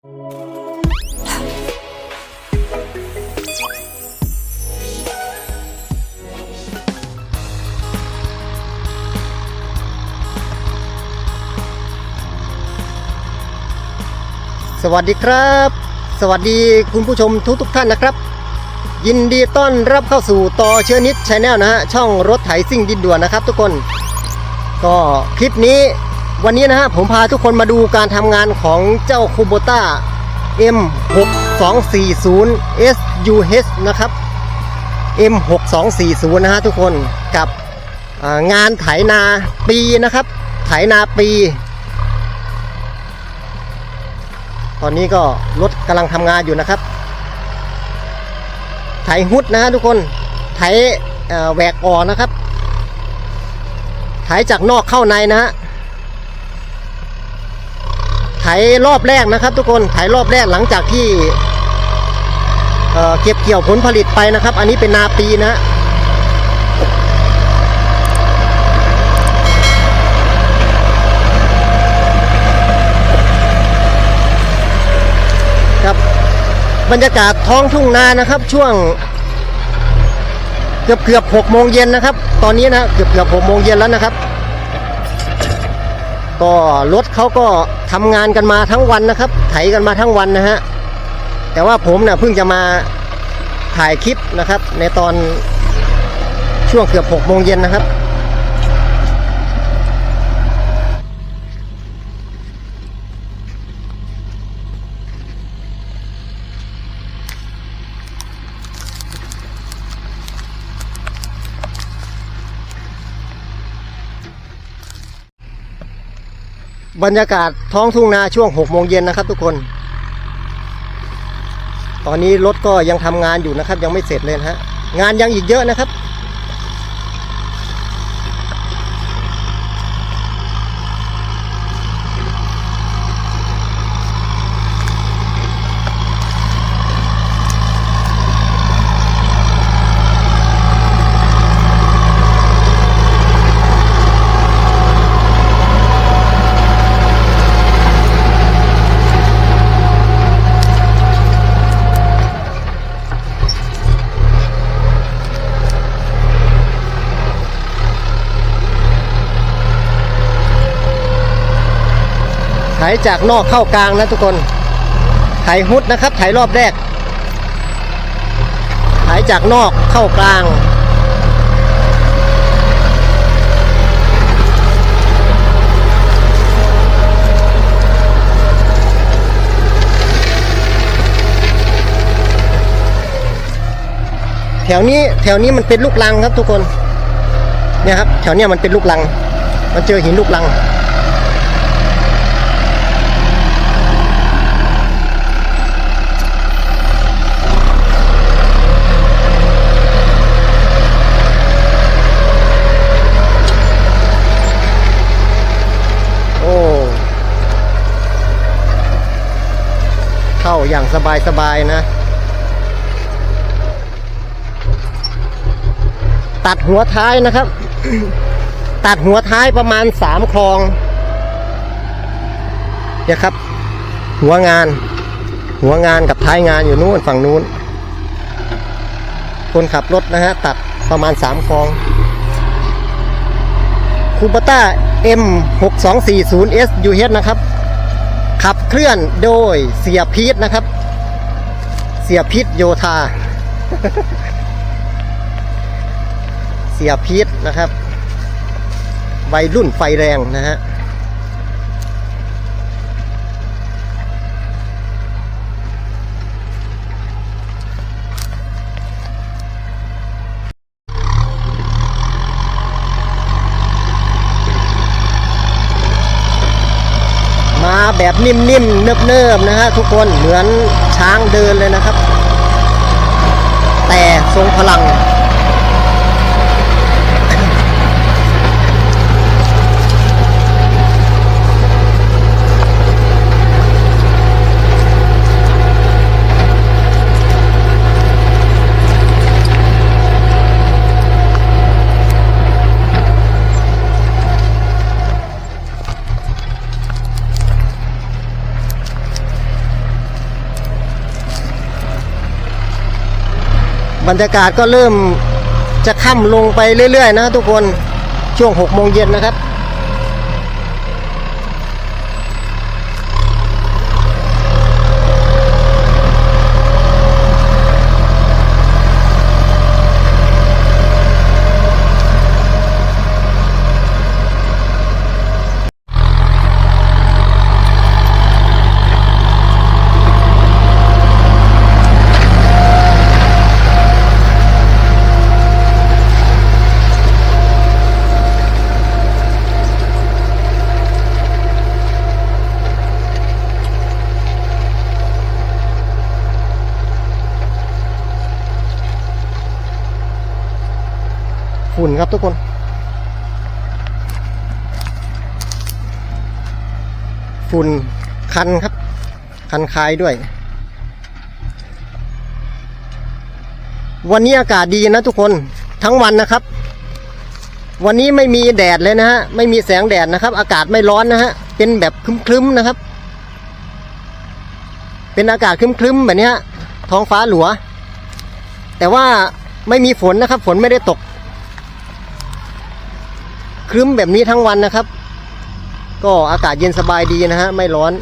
สวัสดีครับ สวัสดีคุณผู้ชมทุกทุกท่านนะครับ ยินดีต้อนรับเข้าสู่ต่อเชื้อนิดชาแนลนะฮะช่องรถไถซิ่งดินด่วนนะครับทุกคน ก็คลิปนี้ วันนี้นะฮะผมพาทุกคนมาดูการทำงานของเจ้าคูโบต้า M6240 SUH นะครับ M6240 นะฮะทุกคนกับงานไถนาปีนะครับ ไถนาปี ตอนนี้ก็รถกำลังทำงานอยู่นะครับ ไถฮุดนะฮะทุกคนไถแหวกออนะครับ ไถจากนอกเข้าในนะฮะ ไถรอบแรกนะครับ ทุกคนไถรอบแรกหลังจากที่เเก็บเกี่ยวผลผลิตไปนะครับ อันนี้เป็นนาปีนะฮะครับบรรยากาศท้องทุ่งนานะครับ ช่วง เกือบเกือบหกโมงเย็นนะครับ ตอนนี้นะเกือบเกือบหกโมงเย็นแล้วนะครับ ก็รถเขาก็ ทำงานกันมาทั้งวันนะครับ ไถกันมาทั้งวันนะฮะแต่ว่าผมเนี่ยเพิ่งจะมาถ่ายคลิปนะครับ ในตอนช่วงเกือบหกโมงเย็นนะครับ บรรยากาศท้องทุ่งนาช่วงหกโมงเย็นนะครับ ทุกคน ตอนนี้รถก็ยังทำงานอยู่นะครับ ยังไม่เสร็จเลยฮะ งานยังอีกเยอะนะครับ ไถจากนอกเข้ากลางนะทุกคนไถฮุดนะครับไถรอบแรกไถจากนอกเข้ากลางแถวนี้แถวนี้มันเป็นลูกลังครับทุกคนเนี่ยครับแถวเนี้ยมันเป็นลูกลัง มันเจอหินลูกลัง โอ้ เข้า อย่างสบายสบายๆนะ ตัดหัวท้ายนะครับ ตัดหัวท้ายประมาณสามคลองเนี่ยครับ หัวงาน หัวงานกับท้ายงานอยู่นู้นฝั่งนู้น คนขับรถนะฮะ ตัดประมาณสามคลองคูปต้า M 6 2 4 0 S UH นะครับ ขับเคลื่อนโดยเสียพีทนะครับ เสียพีทโยธา เสียพีทนะครับ วัยรุ่นไฟแรงนะฮะ มาแบบนิ่มๆ เนิบๆ นะฮะทุกคนเหมือนช้างเดินเลยนะครับ แต่ทรงพลัง บรรยากาศก็เริ่มจะค่ำลงไปเรื่อยๆนะทุกคนช่วง6โมงเย็นนะครับ ทุกคน ฝุ่นคันครับ คันคายด้วย วันนี้อากาศดีนะทุกคนทั้งวันนะครับ วันนี้ไม่มีแดดเลยนะฮะ ไม่มีแสงแดดนะครับ อากาศไม่ร้อนนะฮะ เป็นแบบครึ้มๆนะครับ เป็นอากาศครึ้มๆแบบนี้ฮะท้องฟ้าหลัว แต่ว่าไม่มีฝนนะครับ ฝนไม่ได้ตก ครึ้มแบบนี้ทั้งวันนะครับ ก็อากาศเย็นสบายดีนะฮะ ไม่ร้อน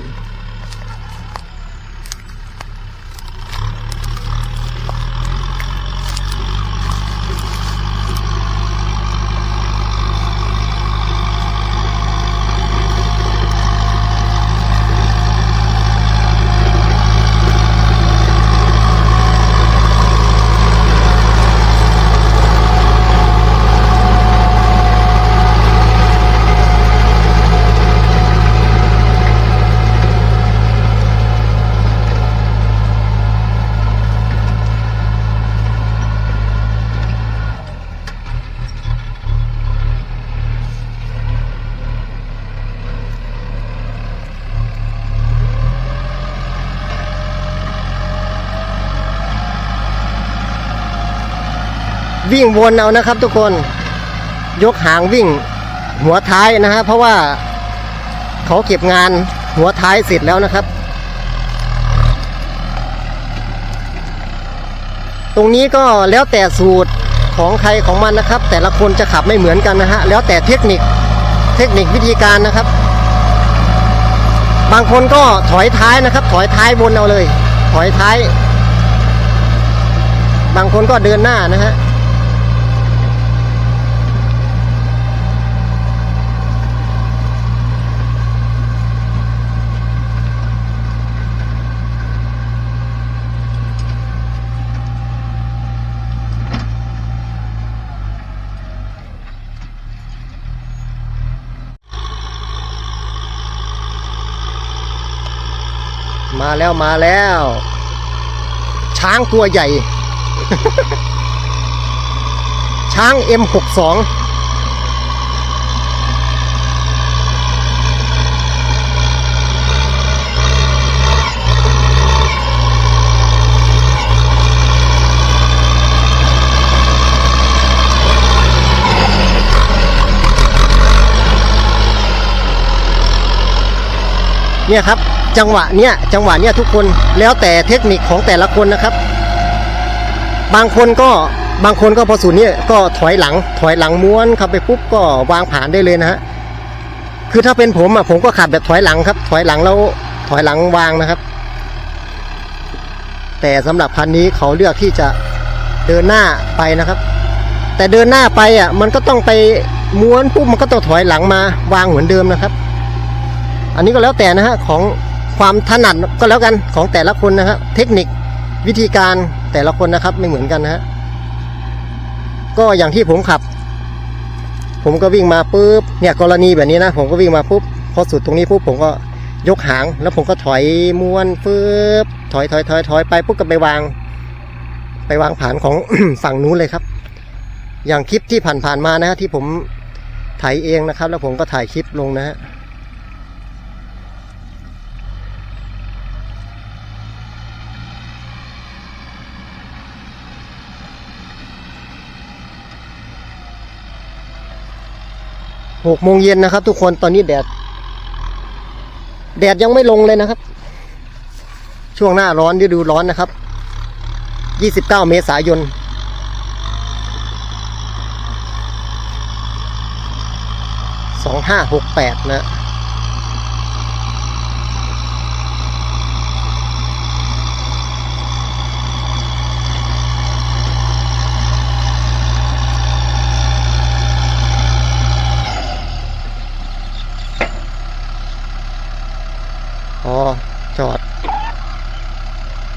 วิ่งวนเอานะครับ ทุกคนยกหางวิ่ง หัวท้ายนะฮะเพราะว่าเขาเก็บงานหัวท้ายเสร็จแล้วนะครับ ตรงนี้ก็แล้วแต่สูตรของใครของมันนะครับ แต่ละคนจะขับไม่เหมือนกันนะฮะแล้วแต่เทคนิคเทคนิควิธีการนะครับ บางคนก็ถอยท้ายนะครับ ถอยท้ายวนเอาเลย ถอยท้าย บางคนก็เดินหน้านะฮะ มาแล้วมาแล้ว ช้างตัวใหญ่ ช้าง M62 เนี่ยครับ จังหวะเนี้ยจังหวะเนี้ยทุกคนแล้วแต่เทคนิคของแต่ละคนนะครับ บางคนก็บางคนก็พอสูตรนี้ก็ถอยหลัง ถอยหลังม้วนเข้าไปปุ๊บก็วางผ่านได้เลยนะฮะคือถ้าเป็นผมอะผมก็ขับแบบถอยหลังครับ ถอยหลังแล้วถอยหลังวางนะครับ แต่สำหรับคันนี้เขาเลือกที่จะเดินหน้าไปนะครับ แต่เดินหน้าไปอะมันก็ต้องไปม้วนปุ๊บมันก็ต้องถอยหลังมาวางเหมือนเดิมนะครับ อันนี้ก็แล้วแต่นะฮะของ ความถนัดก็แล้วกันของแต่ละคนนะครับเทคนิควิธีการแต่ละคนนะครับไม่เหมือนกันนะฮะก็อย่างที่ผมขับ ผมก็วิ่งมาปุ๊บเนี่ยกรณีแบบนี้นะ ผมก็วิ่งมาปุ๊บพอสุดตรงนี้ปุ๊บผมก็ยกหาง แล้วผมก็ถอยม้วนปุ๊บถอยถอยถอยถอยไปปุ๊บก็ไปวาง ไปวางผ่านของฝั่งนู้นเลยครับ อย่างคลิปที่ผ่านๆมานะฮะที่ผมถ่ายเองนะครับ แล้วผมก็ถ่ายคลิปลงนะฮะ หกโมงเย็นนะครับ ทุกคนตอนนี้แดด แดดยังไม่ลงเลยนะครับ ช่วงหน้าร้อนฤดูร้อนนะครับยี่สิบเก้าเมษายนสองห้าหกแปดนะ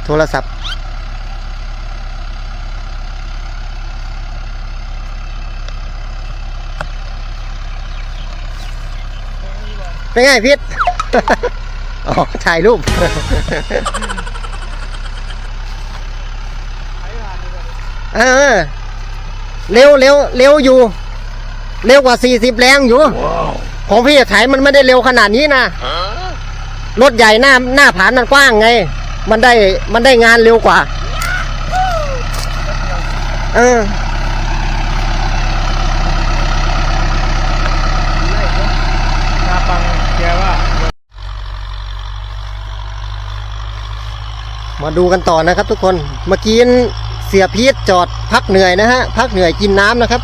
โทรศัพท์เป็นไงพิษอ๋อถ่ายรูปเออเร็วเร็วเร็วอยู่ เร็วกว่าสี่สิบแรงอยู่ ของพี่ถ่ายมันไม่ได้เร็วขนาดนี้นะ รถใหญ่หน้าหน้าผานมันกว้างไง มันได้มันได้งานเร็วกว่า เออมาดูกันต่อนะครับทุกคน เมื่อกี้เสียพีทจอดพักเหนื่อยนะฮะ พักเหนื่อยกินน้ำนะครับ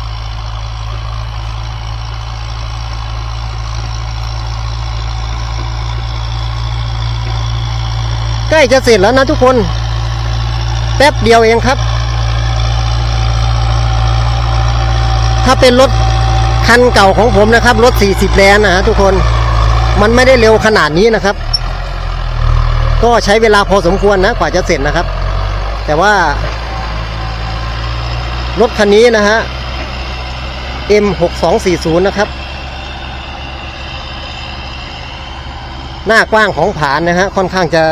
ล้จะเสร็จแล้วนะทุกคน แป๊บเดียวเองครับ ถ้าเป็นรถคันเก่าของผมนะครับ รถ 40 แรงนะฮะทุกคน มันไม่ได้เร็วขนาดนี้นะครับ ก็ใช้เวลาพอสมควรนะกว่าจะเสร็จนะครับ แต่ว่ารถคันนี้นะฮะ M6240 นะครับหน้ากว้างของผานนะฮะค่อนข้างจะ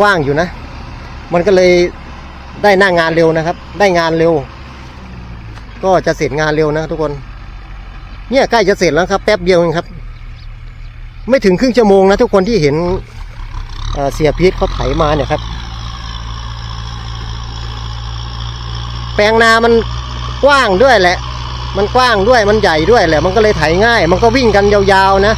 กว้างอยู่นะ มันก็เลยได้หน้างานเร็วนะครับ ได้งานเร็ว ก็จะเสร็จงานเร็วนะทุกคน เนี่ยใกล้จะเสร็จแล้วครับ แป๊บเดียวเองครับ ไม่ถึงครึ่งชั่วโมงนะทุกคนที่เห็นเเสียพีทเขาไถมาเนี่ยครับ แปลงนามันกว้างด้วยแหละ มันกว้างด้วยมันใหญ่ด้วยแหละ มันก็เลยไถง่าย มันก็วิ่งกันยาวๆนะ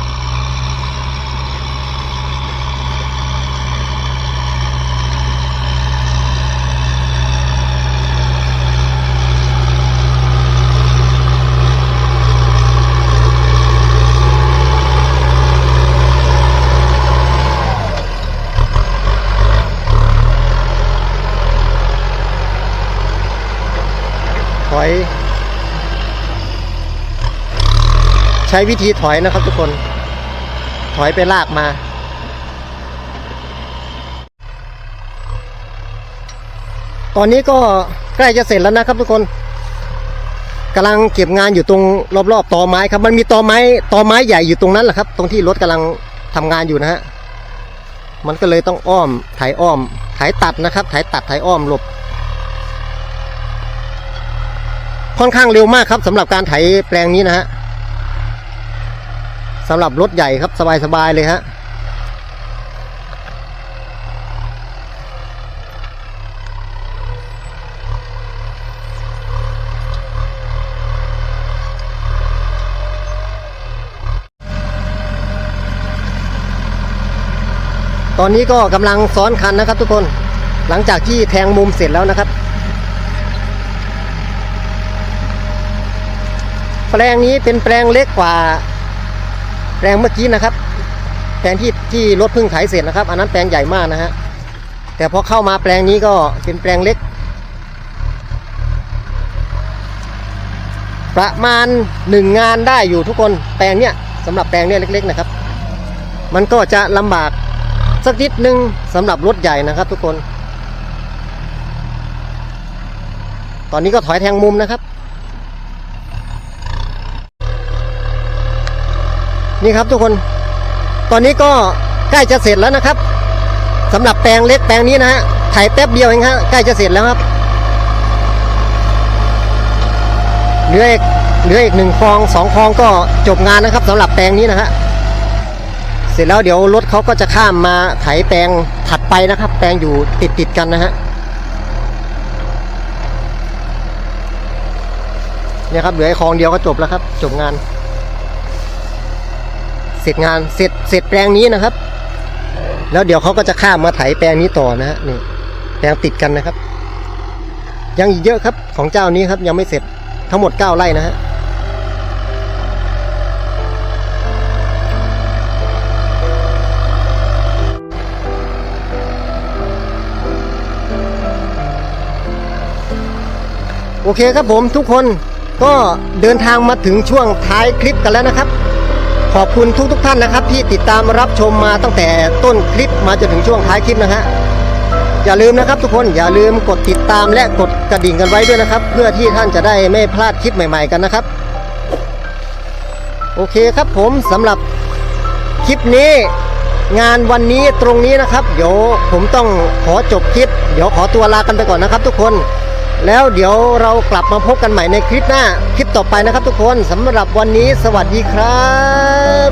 ถอย ใช้วิธีถอยนะครับทุกคน ถอยไปลากมา ตอนนี้ก็ใกล้จะเสร็จแล้วนะครับทุกคนกำลังเก็บงานอยู่ตรงรอบๆตอไม้ครับ มันมีตอไม้ตอไม้ใหญ่อยู่ตรงนั้นแหละครับ ตรงที่รถกำลังทำงานอยู่นะฮะมันก็เลยต้องอ้อมไถอ้อมไถตัดนะครับไถตัดไถอ้อมหลบ ค่อนข้างเร็วมากครับสำหรับการไถแปลงนี้นะฮะ สำหรับรถใหญ่ครับสบายๆเลยฮะตอนนี้ก็กำลังซ้อนคันนะครับทุกคนหลังจากที่แทงมุมเสร็จแล้วนะครับ แปลงนี้เป็นแปลงเล็กกว่า แปลงเมื่อกี้นะครับแปลงที่ที่รถเพิ่งไถเสร็จนะครับ อันนั้นแปลงใหญ่มากนะฮะแต่พอเข้ามาแปลงนี้ก็เป็นแปลงเล็ก ประมาณหนึ่งงานได้อยู่ทุกคนแปลงเนี้ยสำหรับแปลงเนี้ยเล็ก ๆนะครับ มันก็จะลำบากสักนิดนึงสำหรับรถใหญ่นะครับ ทุกคน ตอนนี้ก็ถอยแทงมุมนะครับ นี่ครับทุกคน ตอนนี้ก็ใกล้จะเสร็จแล้วนะครับสำหรับแปลงเล็กแปลงนี้นะฮะไถแป๊บเดียวเองฮะใกล้จะเสร็จแล้วครับเหลืออีกเหลืออีกหนึ่งคลองสองคลองก็จบงานนะครับสำหรับแปลงนี้นะฮะเสร็จแล้วเดี๋ยวรถเขาก็จะข้ามมาไถแปลงถัดไปนะครับ แปลงอยู่ติดติดกันนะฮะเนี่ยครับเหลือไอ้คลองเดียวก็จบแล้วครับ จบงาน เสร็จงานเสร็จเสร็จแปลงนี้นะครับ แล้วเดี๋ยวเขาก็จะข้ามมาไถแปลงนี้ต่อนะฮะนี่แปลงติดกันนะครับ ยังอีกเยอะครับของเจ้านี้ครับยังไม่เสร็จทั้งหมด9ไร่นะฮะโอเคครับผมทุกคนก็เดินทางมาถึงช่วงท้ายคลิปกันแล้วนะครับ ขอบคุณทุกทุกท่านนะครับ ที่ติดตามรับชมมาตั้งแต่ต้นคลิปมาจนถึงช่วงท้ายคลิปนะฮะอย่าลืมนะครับทุกคนอย่าลืมกดติดตามและกดกระดิ่งกันไว้ด้วยนะครับ เพื่อที่ท่านจะได้ไม่พลาดคลิปใหม่ ๆกันนะครับ โอเคครับผมสำหรับคลิปนี้งานวันนี้ตรงนี้นะครับ เดี๋ยวผมต้องขอจบคลิป เดี๋ยวขอตัวลากันไปก่อนนะครับทุกคน แล้วเดี๋ยวเรากลับมาพบกันใหม่ในคลิปหน้า คลิปต่อไปนะครับทุกคนสำหรับวันนี้สวัสดีครับ